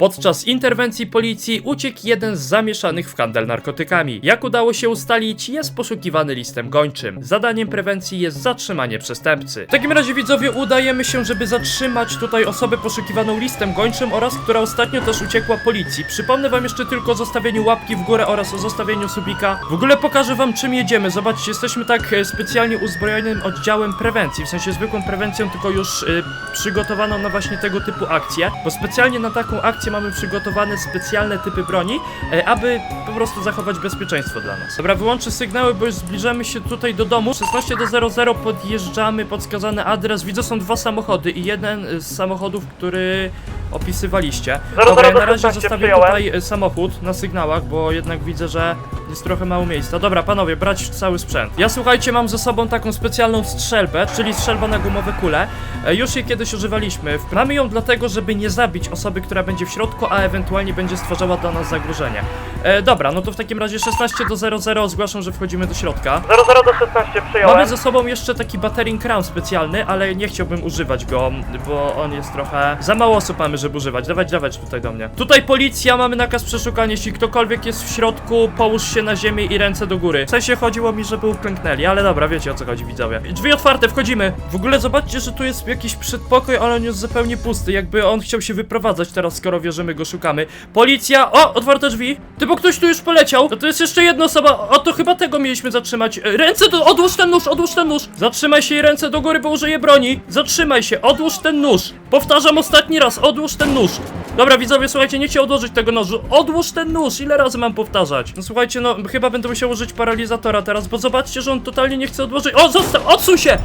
Podczas interwencji policji uciekł jeden z zamieszanych w handel narkotykami. Jak udało się ustalić, jest poszukiwany listem gończym. Zadaniem prewencji jest zatrzymanie przestępcy. W takim razie widzowie udajemy się, żeby zatrzymać tutaj osobę poszukiwaną listem gończym oraz która ostatnio też uciekła policji. Przypomnę wam jeszcze tylko o zostawieniu łapki w górę oraz o zostawieniu subika. W ogóle pokażę wam czym jedziemy. Zobaczcie, jesteśmy tak e, specjalnie uzbrojonym oddziałem prewencji, w sensie zwykłą prewencją, tylko już y, przygotowaną na właśnie tego typu akcje, bo specjalnie na taką akcję mamy przygotowane specjalne typy broni, e, aby po prostu zachować bezpieczeństwo dla nas. Dobra, wyłączę sygnały, bo już zbliżamy się tutaj do domu. 16 do 00 podjeżdżamy pod wskazany adres. Widzę, są dwa samochody i jeden z samochodów, który opisywaliście. 00 Dobra, ja na razie 16 zostawię przyjąłem. tutaj e, samochód na sygnałach, bo jednak widzę, że jest trochę mało miejsca. Dobra, panowie, brać cały sprzęt. Ja słuchajcie, mam ze sobą taką specjalną strzelbę, czyli strzelba na gumowe kule. E, Już jej kiedyś używaliśmy. Mamy ją dlatego, żeby nie zabić osoby, która będzie w środku, a ewentualnie będzie stwarzała dla nas zagrożenie. E, dobra, no to w takim razie 16 do 00 zgłaszam, że wchodzimy do środka. 00 do 16 przyjąłem. Mamy ze sobą jeszcze taki battering crown specjalny, ale nie chciałbym używać go, bo on jest trochę... Za mało osób mamy, żeby używać. Dawać, dawać tutaj do mnie. Tutaj policja, mamy nakaz przeszukania. Jeśli ktokolwiek jest w środku, połóż się na ziemię i ręce do góry. W sensie chodziło mi, żeby uklęknęli, ale dobra, wiecie o co chodzi, widzowie. Drzwi otwarte, wchodzimy. W ogóle zobaczcie, że tu jest jakiś przedpokój, ale on jest zupełnie pusty. Jakby on chciał się wyprowadzać teraz, skoro wierzymy, go szukamy. Policja! O, otwarte drzwi! Ty, bo ktoś tu już poleciał. No to jest jeszcze jedna osoba. O, to chyba tego mieliśmy zatrzymać. E, Ręce do... Odłóż ten nóż, odłóż ten nóż. Zatrzymaj się i ręce do góry, bo użyję broni. Zatrzymaj się, odłóż ten nóż. Powtarzam ostatni raz, odłóż ten nóż. Dobra, widzowie, słuchajcie, nie chcę odłożyć tego nożu. Odłóż ten nóż, ile razy mam powtarzać? No słuchajcie, no chyba będę musiał użyć paralizatora teraz, bo zobaczcie, że on totalnie nie chce odłożyć. O, zostaw, odsuń się!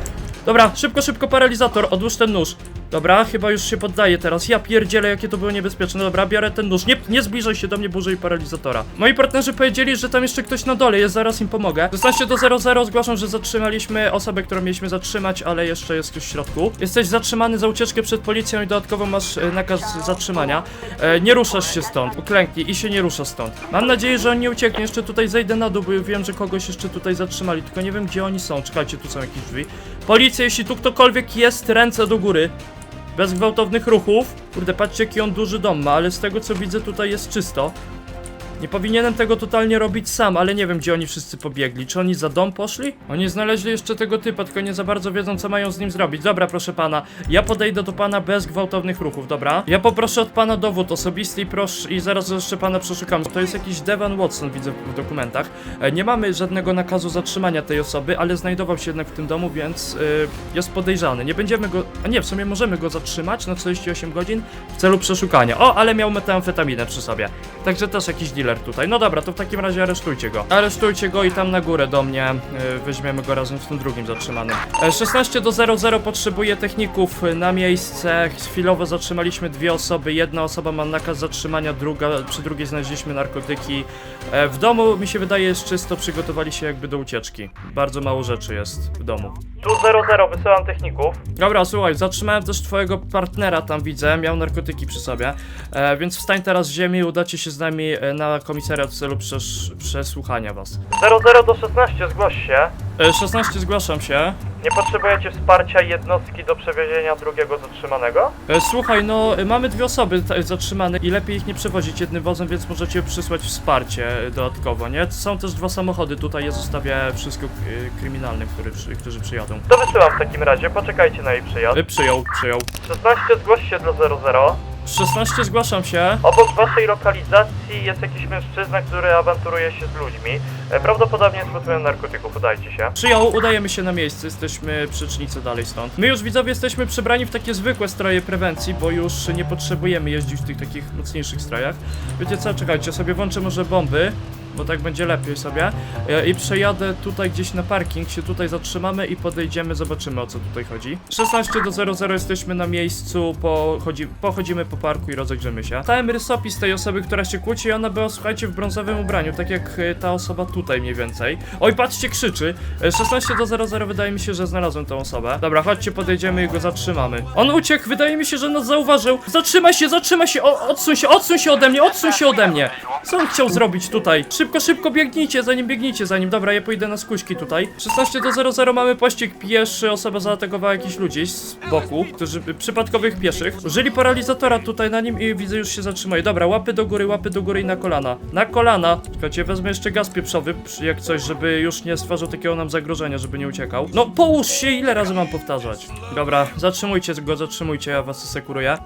Dobra, szybko, szybko paralizator, odłóż ten nóż. Dobra, chyba już się poddaje teraz. Ja pierdzielę, jakie to było niebezpieczne. Dobra, biorę ten nóż. Nie, nie zbliżaj się do mnie, bo użyj paralizatora. Moi partnerzy powiedzieli, że tam jeszcze ktoś na dole jest, zaraz im pomogę. 16 do 00 zgłaszam, że zatrzymaliśmy osobę, którą mieliśmy zatrzymać, ale jeszcze jest ktoś w środku. Jesteś zatrzymany za ucieczkę przed policją i dodatkowo masz e, nakaz zatrzymania. E, nie ruszasz się stąd, uklęknij i się nie rusza stąd. Mam nadzieję, że on nie ucieknie. Jeszcze tutaj zejdę na dół, bo wiem, że kogoś jeszcze tutaj zatrzymali, tylko nie wiem, gdzie oni są. Czekajcie, tu są jakieś drzwi. Policja, jeśli tu ktokolwiek jest, ręce do góry. Bez gwałtownych ruchów. Kurde, patrzcie jaki on duży dom ma, ale z tego co widzę tutaj jest czysto. Nie powinienem tego totalnie robić sam, ale nie wiem gdzie oni wszyscy pobiegli. Czy oni za dom poszli? Oni znaleźli jeszcze tego typa, tylko nie za bardzo wiedzą co mają z nim zrobić. Dobra, proszę pana, ja podejdę do pana bez gwałtownych ruchów, dobra? Ja poproszę od pana dowód osobisty i proszę i zaraz jeszcze pana przeszukam. To jest jakiś Devan Watson, widzę w dokumentach. E, Nie mamy żadnego nakazu zatrzymania tej osoby, ale znajdował się jednak w tym domu, więc y, jest podejrzany. Nie będziemy go. A nie, w sumie możemy go zatrzymać na 48 godzin w celu przeszukania. O, ale miał metamfetaminę przy sobie. Także też jakiś dealer tutaj. No dobra, to w takim razie aresztujcie go. Aresztujcie go i tam na górę do mnie y, weźmiemy go razem z tym drugim zatrzymanym. E, 16 do 00 potrzebuje techników na miejsce. Chwilowo zatrzymaliśmy dwie osoby. Jedna osoba ma nakaz zatrzymania, druga, przy drugiej znaleźliśmy narkotyki. E, w domu mi się wydaje jest czysto, przygotowali się jakby do ucieczki. Bardzo mało rzeczy jest w domu. Tu 00 wysyłam techników. Dobra, słuchaj, zatrzymałem też twojego partnera tam widzę, miał narkotyki przy sobie, e, więc wstań teraz z ziemi i udacie się z nami e, na komisariat w celu przesz przesłuchania was. 00 do 16 zgłoś się. E, 16 zgłaszam się. Nie potrzebujecie wsparcia jednostki do przewiezienia drugiego zatrzymanego? E, słuchaj, no e, mamy dwie osoby zatrzymane i lepiej ich nie przewozić jednym wozem, więc możecie przysłać wsparcie e, dodatkowo, nie? Są też dwa samochody, tutaj je zostawię wszystko e, kryminalnym, który, którzy przyjadą. To wysyłam w takim razie, poczekajcie na jej przyjazd. E, przyjął, przyjął. 16 zgłoś się do 00. 16 zgłaszam się. Obok waszej lokalizacji jest jakiś mężczyzna, który awanturuje się z ludźmi. E, Prawdopodobnie jest pod wpływem narkotyków, udajcie się. Przyjął, udajemy się na miejsce, jesteśmy przycznicy dalej stąd. My już widzowie jesteśmy przebrani w takie zwykłe stroje prewencji, bo już nie potrzebujemy jeździć w tych takich mocniejszych strojach. Wiecie co, czekajcie, sobie włączę może bomby, bo tak będzie lepiej sobie. E, I przejadę tutaj gdzieś na parking, się tutaj zatrzymamy i podejdziemy, zobaczymy o co tutaj chodzi. 16 do 00 jesteśmy na miejscu, pochodzi, pochodzimy po parku i rozejrzymy się. Stałem rysopis tej osoby, która się kłóci i ona była, słuchajcie, w brązowym ubraniu, tak jak e, ta osoba tutaj mniej więcej. Oj, patrzcie, krzyczy. E, 16 do 00 wydaje mi się, że znalazłem tą osobę. Dobra, chodźcie, podejdziemy i go zatrzymamy. On uciekł, wydaje mi się, że nas zauważył. Zatrzymaj się, zatrzymaj się, o, odsuń się, odsuń się ode mnie, odsuń się ode mnie. Co on chciał zrobić tutaj? Szybko biegnijcie, zanim biegnijcie za nim. Dobra, ja pójdę na skuśki tutaj. 16 do 00 mamy pościg pieszy. Osoba zaatakowała jakichś ludzi z boku, którzy przypadkowych pieszych. Użyli paralizatora tutaj na nim i widzę już się zatrzymuje. Dobra, łapy do góry, łapy do góry i na kolana. Na kolana. Czekajcie, wezmę jeszcze gaz pieprzowy, jak coś, żeby już nie stwarzał takiego nam zagrożenia, żeby nie uciekał. No, połóż się, ile razy mam powtarzać? Dobra, zatrzymujcie go, zatrzymujcie, ja was sekuruję.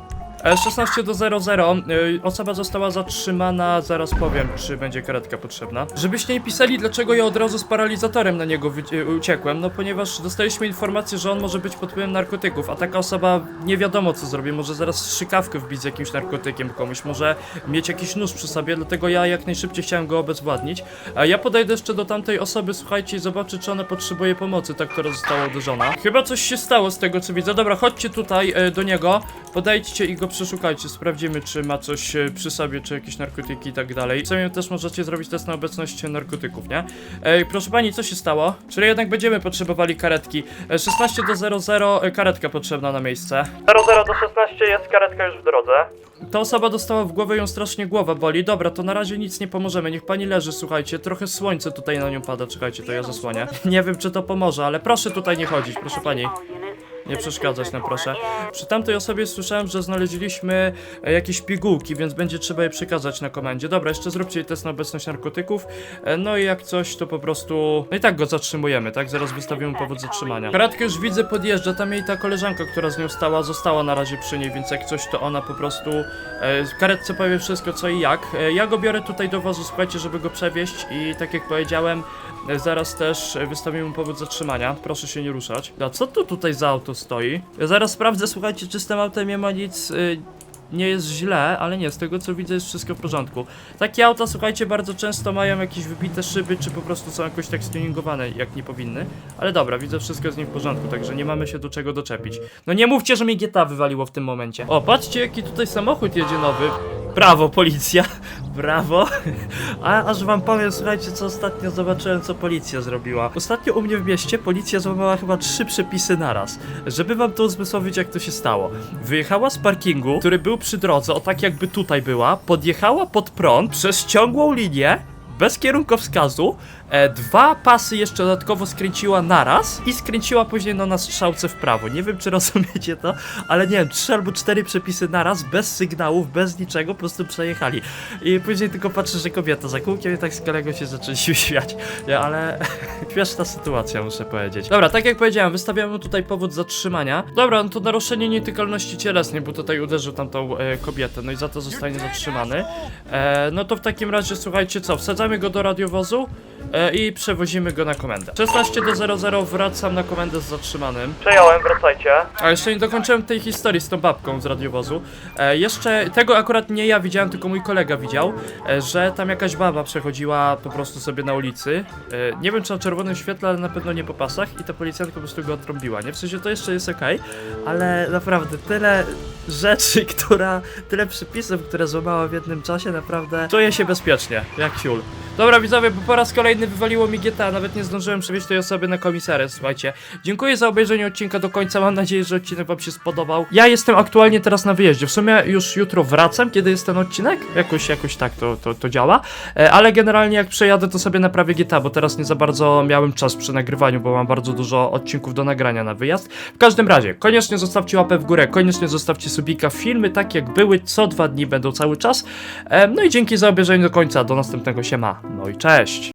E, 16 do 00. y, Osoba została zatrzymana, zaraz powiem, czy będzie karetka potrzebna. Żebyście nie pisali, dlaczego ja od razu z paralizatorem na niego y, uciekłem, no ponieważ dostaliśmy informację, że on może być pod wpływem narkotyków, a taka osoba nie wiadomo co zrobi, może zaraz strzykawkę wbić z jakimś narkotykiem komuś, może mieć jakiś nóż przy sobie, dlatego ja jak najszybciej chciałem go obezwładnić. Ja podejdę jeszcze do tamtej osoby, słuchajcie, i zobaczę, czy ona potrzebuje pomocy, ta, która została uderzona. Chyba coś się stało z tego, co widzę. Dobra, chodźcie tutaj e, do niego, podejdźcie i go przeszukajcie, sprawdzimy, czy ma coś e, przy sobie, czy jakieś narkotyki i tak dalej. W sumie też możecie zrobić test na obecność narkotyków, nie? Ej, proszę pani, co się stało? Czyli jednak będziemy potrzebowali karetki. E, 16 do 00, e, karetka potrzebna na miejsce. 00 do 16 jest karetka już w drodze. Ta osoba dostała w głowę, ją strasznie głowa boli. Dobra, to na razie nic nie pomożemy. Niech pani leży, słuchajcie. Trochę słońce tutaj na nią pada. Czekajcie, to ja zasłonię. Nie wiem, czy to pomoże, ale proszę tutaj nie chodzić, proszę pani. Nie przeszkadzać nam, proszę. Przy tamtej osobie słyszałem, że znaleźliśmy e, jakieś pigułki, więc będzie trzeba je przekazać na komendzie. Dobra, jeszcze zróbcie test na obecność narkotyków. E, No i jak coś, to po prostu. No i tak go zatrzymujemy, tak? Zaraz wystawimy powód zatrzymania. Karetkę już widzę, podjeżdża. Tam jej ta koleżanka, która z nią stała, została na razie przy niej, więc jak coś, to ona po prostu. E, karetce powie wszystko, co i jak. Ja go biorę tutaj do wozu, słuchajcie, żeby go przewieźć i tak jak powiedziałem. Zaraz też wystawimy mu powód zatrzymania. Proszę się nie ruszać. A co tu tutaj za auto stoi? Ja zaraz sprawdzę, słuchajcie, czy z tym autem nie ma nic. y, nie jest źle, ale nie, z tego co widzę jest wszystko w porządku. Takie auta, słuchajcie, bardzo często mają jakieś wybite szyby, czy po prostu są jakoś tak stuningowane, jak nie powinny. Ale dobra, widzę wszystko z nim w porządku, także nie mamy się do czego doczepić. No nie mówcie, że mnie GTA wywaliło w tym momencie. O, patrzcie jaki tutaj samochód jedzie nowy. Brawo, policja. Brawo. A aż wam powiem, słuchajcie, co ostatnio zobaczyłem, co policja zrobiła. Ostatnio u mnie w mieście policja złamała chyba trzy przepisy naraz. Żeby wam to uzmysłowić, jak to się stało. Wyjechała z parkingu, który był przy drodze, o tak jakby tutaj była, podjechała pod prąd przez ciągłą linię, bez kierunkowskazu, e, dwa pasy jeszcze dodatkowo skręciła naraz i skręciła później no, na strzałce w prawo. Nie wiem, czy rozumiecie to, ale nie wiem, trzy albo cztery przepisy naraz, bez sygnałów, bez niczego, po prostu przejechali. I później tylko patrzę, że kobieta za kółkiem i tak z kolegą się zaczęliśmy śmiać. Nie, ale śmieszna sytuacja, muszę powiedzieć. Dobra, tak jak powiedziałem, wystawiamy tutaj powód zatrzymania. Dobra, no to naruszenie nietykalności cielesnej, bo tutaj uderzył tamtą e, kobietę, no i za to zostanie zatrzymany. E, no to w takim razie, słuchajcie, co, wsadzamy go do radiowozu e, i przewozimy go na komendę. 16 do 00 wracam na komendę z zatrzymanym. Przejąłem, wracajcie. A jeszcze nie dokończyłem tej historii z tą babką z radiowozu. E, jeszcze tego akurat nie ja widziałem, tylko mój kolega widział, e, że tam jakaś baba przechodziła po prostu sobie na ulicy. E, nie wiem czy na czerwonym świetle, ale na pewno nie po pasach i ta policjantka po prostu go odtrąbiła, nie? W sensie to jeszcze jest okej, ale naprawdę tyle rzeczy, która, tyle przepisów, które złamała w jednym czasie, naprawdę czuję się bezpiecznie, jak ciul. Dobra widzowie, bo po raz kolejny wywaliło mi GTA, nawet nie zdążyłem przewieźć tej osoby na komisarę, słuchajcie. Dziękuję za obejrzenie odcinka do końca, mam nadzieję, że odcinek wam się spodobał. Ja jestem aktualnie teraz na wyjeździe, w sumie już jutro wracam, kiedy jest ten odcinek, jakoś, jakoś tak to, to, to działa, e, ale generalnie jak przejadę to sobie naprawię GTA, bo teraz nie za bardzo miałem czas przy nagrywaniu, bo mam bardzo dużo odcinków do nagrania na wyjazd. W każdym razie, koniecznie zostawcie łapę w górę, koniecznie zostawcie subika, filmy tak jak były, co dwa dni będą cały czas. No i dzięki za obejrzenie do końca, do następnego siema, no i cześć!